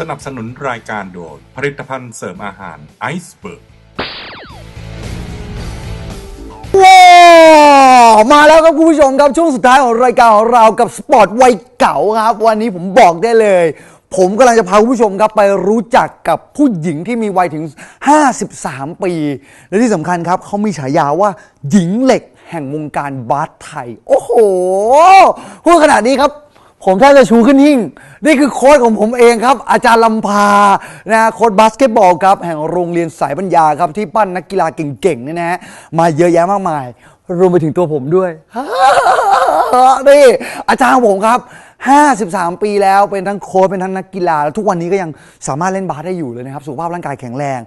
สนับสนุนรายการโดย ผลิตภัณฑ์เสริมอาหารไอซ์เบิร์กว้ามาแล้วครับคุณผู้ชมครับช่วงสุดท้ายของรายการของเรากับสปอร์ตวัยเก่าครับ วันนี้ผมบอกได้เลย ผมกำลังจะพาคุณผู้ชมครับไปรู้จักกับผู้หญิงที่มีวัยถึง 53 ปี และที่สำคัญครับเขามีฉายาว่าหญิงเหล็กแห่งวงการบาสไทย โอ้โหพูดขนาดนี้ครับ ผมแทบจะชูขึ้นหิ่ง นี่คือโค้ชของผมเองครับ อาจารย์ลำพานะโค้ชบาสเกตบอลครับ แห่งโรงเรียนสายปัญญาครับ ที่ปั้นนักกีฬาเก่งๆเนี่ยนะฮะมาเยอะแยะมากมาย รวมไปถึงตัวผมด้วย นี่อาจารย์ผมครับ 53 ปีแล้วเป็นทั้งโค้ชเป็นทั้งนักกีฬาแล้วทุกวันนี้ก็ยังสามารถเล่นบาสได้อยู่เลยนะครับ สุขภาพร่างกายแข็งแรง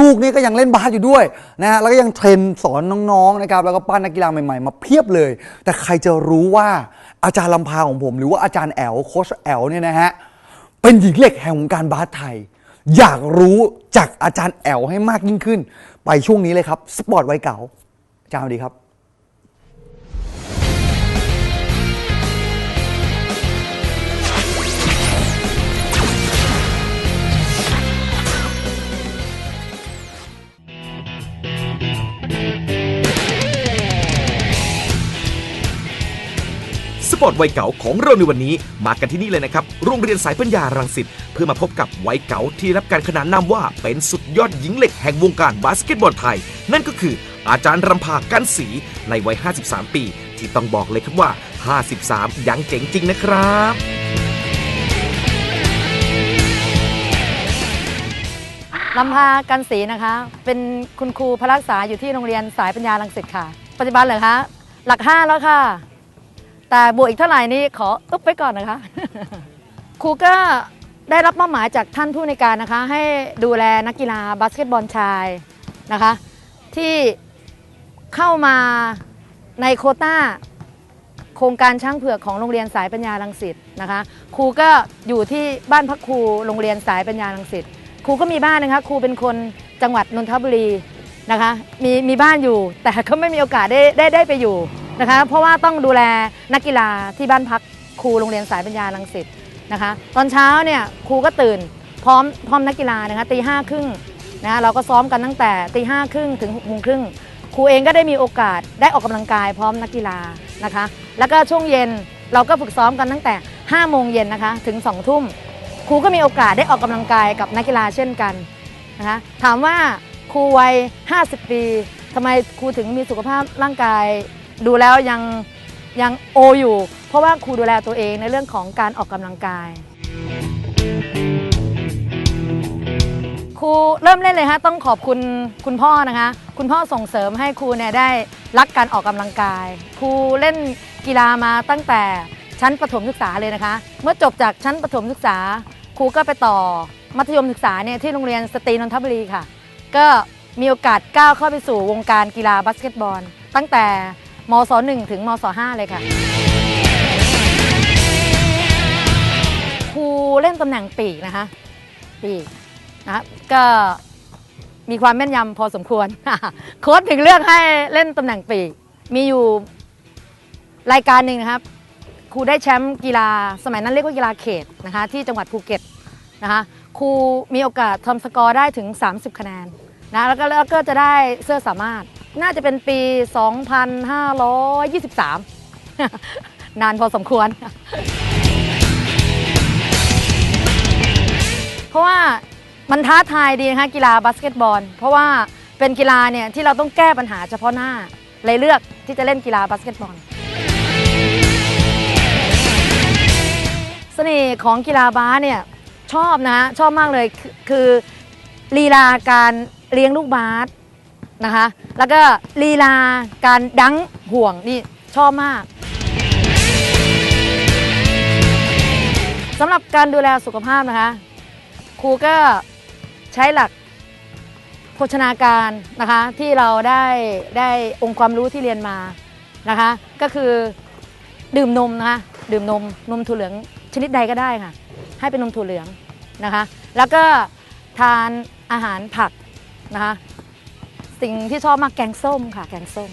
ลูกๆนี่ก็ยังเล่นบาสอยู่ด้วยนะฮะแล้วก็ยังเทรนสอนน้องๆนะครับแล้วก็ปั้นนักกีฬาใหม่ๆ มาเพียบเลย แต่ใครจะรู้ว่าอาจารย์ลำพาของผม หรือว่าอาจารย์แอลโค้ชแอลเนี่ยนะฮะเป็นหญิงเหล็กแห่งวงการบาสไทย อยากรู้จากอาจารย์แอลให้มากยิ่งขึ้น ไปช่วงนี้เลยครับสปอร์ตไวเก่าอาจารย์ดีครับ ปอร์ตวัยเก่าของเราในวันนี้ มากันที่นี่เลยนะครับ โรงเรียนสายปัญญารังสิตเพื่อมาพบกับวัยเก่าที่รับการขนานนามว่าเป็นสุดยอดหญิงเหล็กแห่งวงการบาสเกตบอลไทย นั่นก็คืออาจารย์รำพากันศรีในวัย 53 ปี ที่ต้องบอกเลยครับว่า 53 ยังเจ๋งจริงนะครับลำพากันศรีนะคะ เป็นคุณครูพรักษาอยู่ที่โรงเรียนสายปัญญาลังสิตค่ะ ปัจจุบันเหรอคะ หลักห้าแล้วค่ะ แต่บวกอีกเท่าไหร่นี้ขออุ๊บไปก่อนนะคะ ครูก็ได้รับมอบหมายจากท่านผู้ในการนะคะ ให้ดูแลนักกีฬาบาสเกตบอลชายนะคะ ที่เข้ามาในโคต้าโครงการช้างเผือกของโรงเรียนสายปัญญาลังสิตนะคะครูก็อยู่ที่บ้านพักครูโรงเรียนสายปัญญาลังสิตครูก็มีบ้านนะคะครูเป็นคนจังหวัดนนทบุรีนะคะมีมีบ้านอยู่แต่ก็ไม่มีโอกาสได้ได้ได้ไปอยู่ นะคะ เพราะว่าต้องดูแลนักกีฬาที่บ้านพักครูโรงเรียนสายปัญญาลังสิตนะคะ ตอนเช้าเนี่ยครูก็ตื่นพร้อมพร้อมนักกีฬานะคะตีห้าครึ่งนะะเราก็ซ้อมกันตั้งแต่ตีห้าครึ่งถึงหกโมงครึ่งครูเองก็ได้มีโอกาสได้ออกกำลังกายพร้อมนักกีฬานะคะ แล้วก็ช่วงเย็นเราก็ฝึกซ้อมกันตั้งแต่5โมงเย็นนะคะถึง2ทุ่มครูก็มีโอกาสได้ออกกำลังกายกับนักกีฬาเช่นกันนะคะถามว่าครูวัย 50 ปีทำไมครูถึงมีสุขภาพร่างกาย ดูแล้วยังยังโออยู่ เพราะว่าครูดูแลตัวเองในเรื่องของการออกกำลังกาย ครูเริ่มเล่นเลยฮะต้องขอบคุณคุณพ่อนะคะ คุณพ่อส่งเสริมให้ครูเนี่ยได้รักการออกกำลังกาย ครูเล่นกีฬามาตั้งแต่ชั้นประถมศึกษาเลยนะคะ เมื่อจบจากชั้นประถมศึกษา ครูก็ไปต่อมัธยมศึกษาเนี่ยที่โรงเรียนสตรีนนทบุรีค่ะ ก็มีโอกาสก้าวเข้าไปสู่วงการกีฬาบาสเกตบอล ตั้งแต่ มศ1ถึงมศ5เลยค่ะครูเล่นตำแหน่งปีกนะคะ ปีกนะก็มีความแม่นยำพอสมควร โค้ชถึงเลือกให้เล่นตำแหน่งปีก มีอยู่รายการหนึ่งนะครับครูได้แชมป์กีฬาสมัยนั้นเรียกว่ากีฬาเขตนะคะที่จังหวัดภูเก็ตนะคะครูมีโอกาสทำสกอร์ได้ถึง 30 คะแนนนะแล้วก็แล้วก็จะได้เสื้อสามารถ น่าจะเป็นปี 2523 นานพอสมควร เพราะว่ามันท้าทายดีนะคะกีฬาบาสเกตบอล เพราะว่าเป็นกีฬาเนี่ยที่เราต้องแก้ปัญหาเฉพาะหน้า เลยเลือกที่จะเล่นกีฬาบาสเกตบอลเสน่ห์ของกีฬาบาสเนี่ยชอบนะชอบมากเลยคือคือลีลาการเลี้ยงลูกบาส นะคะ แล้วก็ลีลาการดังห่วงนี่ชอบมากสำหรับการดูแลสุขภาพนะคะ ครูก็ใช้หลักโภชนาการนะคะที่เราได้ได้องค์ความรู้ที่เรียนมานะคะ ก็คือดื่มนมนะคะดื่มนมนมถั่วเหลืองชนิดใดก็ได้ค่ะ ให้เป็นนมถั่วเหลืองนะคะ แล้วก็ทานอาหารผักนะคะ สิ่งที่ชอบมากแกงส้มค่ะ แกงส้ม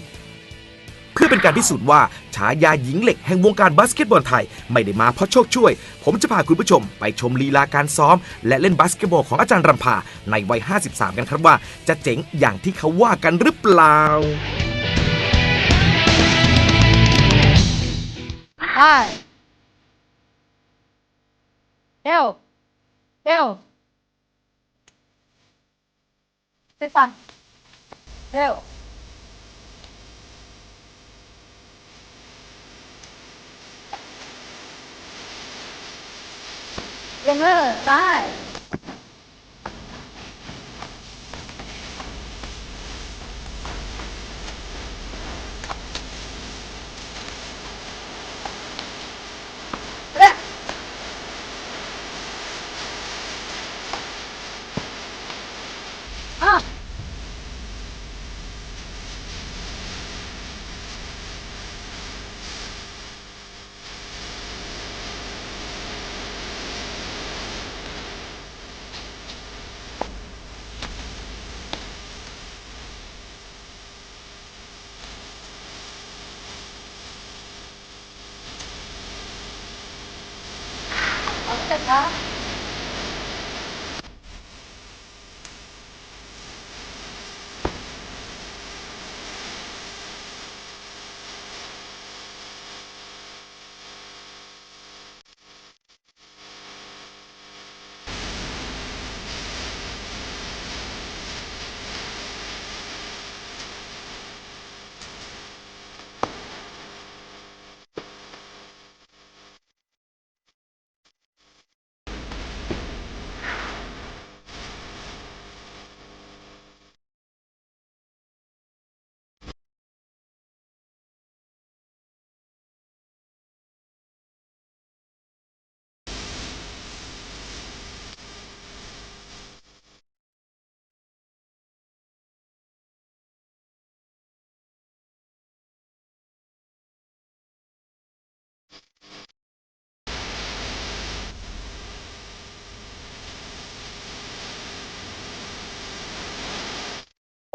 พื่อเป็นการพิสูจน์ว่าฉายาหญิงเหล็กแห่งวงการบาสเกตบอลไทย ไม่ได้มาเพราะโชคช่วย ผมจะพาคุณผู้ชมไปชมลีลาการซ้อม และเล่นบาสเกตบอลของอาจารย์รำพาในวัย 53 กันครับว่า จะเจ๋งอย่างที่เขาว่ากันหรือเปล่าไปเร็ว เร็วสิสันเร็วยังเออไปเร็ วอะเอาเ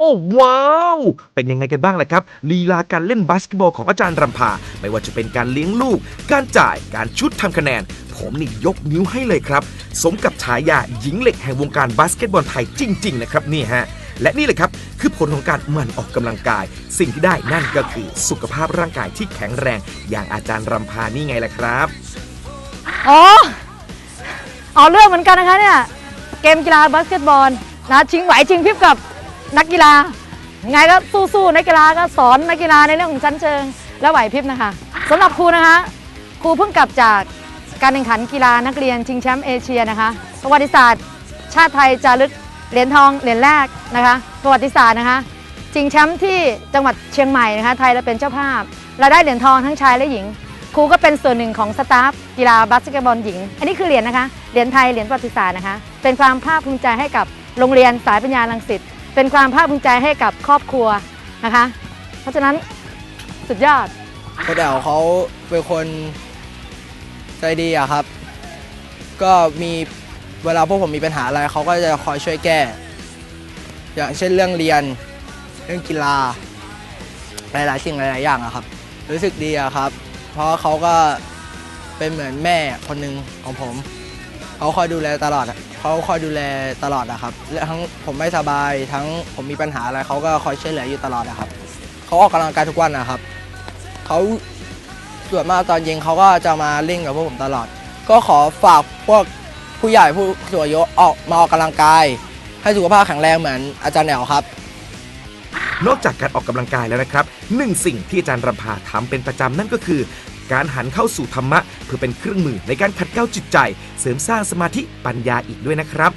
อ้ว้าว เป็นยังไงกันบ้างล่ะครับลีลาการเล่นบาสเกตบอลของอาจารย์รำพา ไม่ว่าจะเป็นการเลี้ยงลูก การจ่ายการชุดทำคะแนน ผมนี่ยกนิ้วให้เลยครับ สมกับฉายาหญิงเหล็กแห่งวงการบาสเกตบอลไทยจริง ๆ นะครับนี่ฮะและนี่เลยครับ คือผลของการหมั่นออกกำลังกาย สิ่งที่ได้นั่นก็คือสุขภาพร่างกายที่แข็งแรง อย่างอาจารย์รำพานี่ไงล่ะครับ อ๋อ เอาเรื่องเหมือนกันนะคะเนี่ย เกมกีฬาบาสเกตบอลนะชิงไหวชิงพริบกับ นักกีฬายังไงก็สู้ๆนักกีฬาก็สอนนักกีฬาในเรื่องของชั้นเชิง และไหวพริบนะคะสำหรับครูนะคะครูเพิ่งกลับจากการแข่งขันกีฬานักเรียนชิงแชมป์เอเชียนะคะ ประวัติศาสตร์ ชาติไทยจารึกเหรียญทองเหรียญแรกนะคะประวัติศาสตร์นะคะชิงแชมป์ที่จังหวัดเชียงใหม่นะคะไทยเราเป็นเจ้าภาพเราได้เหรียญทองทั้งชายและหญิงครูก็เป็นส่วนหนึ่งของสตาฟกีฬาบาสเกตบอลหญิง อันนี้คือเหรียญนะคะ เหรียญไทย เหรียญประวัติศาสตร์นะคะ เป็นความภาคภูมิใจให้กับโรงเรียนสายปัญญาลังสิต เป็นความภาคภูมิใจให้กับครอบครัวนะคะ เพราะฉะนั้นสุดยอดโคดเดวเขาเป็นคนใจดีอะครับ ก็มีเวลาพวกผมมีปัญหาอะไรเขาก็จะคอยช่วยแก้ อย่างเช่นเรื่องเรียนเรื่องกีฬา หลายๆสิ่งหลายๆอย่างอะครับ รู้สึกดีอะครับ เพราะเขาก็เป็นเหมือนแม่คนหนึ่งของผม เขาคอยดูแลตลอดเขาคอยดูแลตลอดอะครับและทั้งผมไม่สบายทั้งผมมีปัญหาอะไรเขาก็คอยช่วยเหลืออยู่ตลอดอะครับเขาออกกำลังกายทุกวันนะครับเขาส่วนมากตอนเย็นเขาก็จะมาเล่นกับพวกผมตลอด ก็ขอฝากพวกผู้ใหญ่ผู้สูงอายุออกมาออกกำลังกาย ให้สุขภาพแข็งแรงเหมือนอาจารย์แหนวครับนอกจากการออกกำลังกายแล้วนะครับหนึ่งสิ่งที่อาจารย์รำพาทำเป็นประจำนั่นก็คือ การหันเข้าสู่ธรรมะ เพื่อเป็นเครื่องมือในการขัดเกลาจิตใจ เสริมสร้างสมาธิปัญญาอีกด้วยนะครับ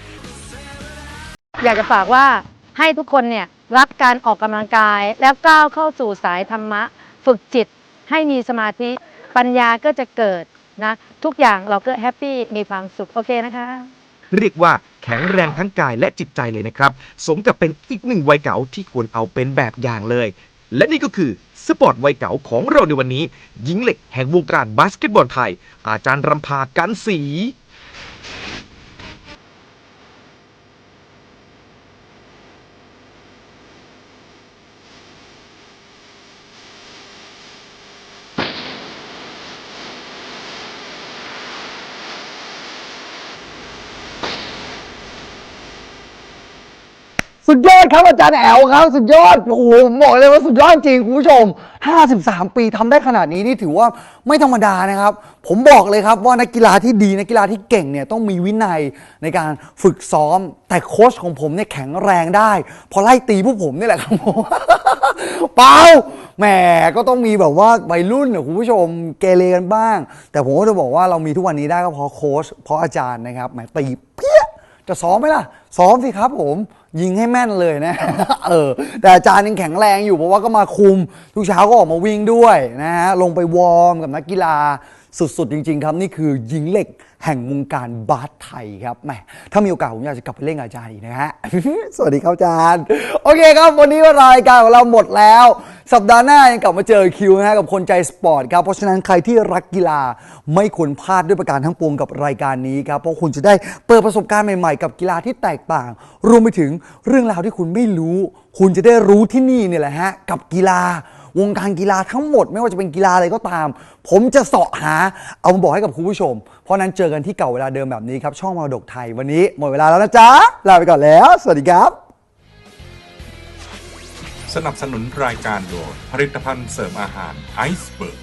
อยากจะฝากว่าให้ทุกคนเนี่ยรักการออกกำลังกายแล้วก้าวเข้าสู่สายธรรมะ ฝึกจิตให้มีสมาธิปัญญาก็จะเกิดนะ ทุกอย่างเราก็แฮปปี้มีความสุข โอเคนะคะ เรียกว่าแข็งแรงทั้งกายและจิตใจเลยนะครับ สมกับเป็นอีกหนึ่งวัยเก่าที่ควรเอาเป็นแบบอย่างเลย และนี่ก็คือสปอร์ตวัยเก่าของเราในวันนี้หญิงเหล็กแห่งวงการบาสเกตบอลไทย อาจารย์รำพากันสี สุดยอดครับอาจารย์แอลครับ สุดยอดโอ้โหผมบอกเลยว่าสุดยอดจริงคุณผู้ชม 53 ปีทำได้ขนาดนี้นี่ถือว่าไม่ธรรมดานะครับ ผมบอกเลยครับว่านักกีฬาที่ดีนักกีฬาที่เก่งเนี่ยต้องมีวินัยในการฝึกซ้อม แต่โค้ชของผมเนี่ยแข็งแรงได้ พอไล่ตีพวกผมนี่แหละครับผม เปล่าแหมก็ต้องมีแบบว่าวัยรุ่นน่ะคุณผู้ชมเกเรกันบ้าง แต่ผมก็จะบอกว่าเรามีทุกวันนี้ได้ก็เพราะโค้ชเพราะอาจารย์นะครับแหมตีเพี้ย จะซ้อมไหมล่ะ ซ้อมสิครับผม ยิงให้แม่นเลยนะ เออ แต่อาจารย์ยังแข็งแรงอยู่เพราะว่าก็มาคุม ทุกเช้าก็ออกมาวิ่งด้วยนะฮะ ลงไปวอร์มกับนักกีฬา สุดๆ จริง ๆ ครับ นี่คือหญิงเหล็กแห่งวงการบาสไทยครับแหมถ้ามีโอกาสผมอยากจะกลับไปเล่นกับอาจารย์อีกนะฮะ สวัสดีครับอาจารย์ โอเคครับ วันนี้รายการของเราหมดแล้ว สัปดาห์หน้ายังกลับมาเจอคิวนะฮะกับคนใจสปอร์ตครับ เพราะฉะนั้นใครที่รักกีฬาไม่ควรพลาดด้วยประการทั้งปวงกับรายการนี้ครับ เพราะคุณจะได้เปิดประสบการณ์ใหม่ๆ กับกีฬาที่แตกต่าง รวมไปถึงเรื่องราวที่คุณไม่รู้ คุณจะได้รู้ที่นี่เนี่ยแหละฮะกับกีฬา วงการกีฬาทั้งหมด ไม่ว่าจะเป็นกีฬาอะไรก็ตาม ผมจะเสาะหาเอามาบอกให้กับคุณผู้ชม เพราะนั้นเจอกันที่เก่าเวลาเดิมแบบนี้ครับ ช่องมรดกไทยวันนี้หมดเวลาแล้วนะจ๊ะลาไปก่อนแล้ว สวัสดีครับ สนับสนุนรายการโดยผลิตภัณฑ์เสริมอาหารไอซ์เบิร์ก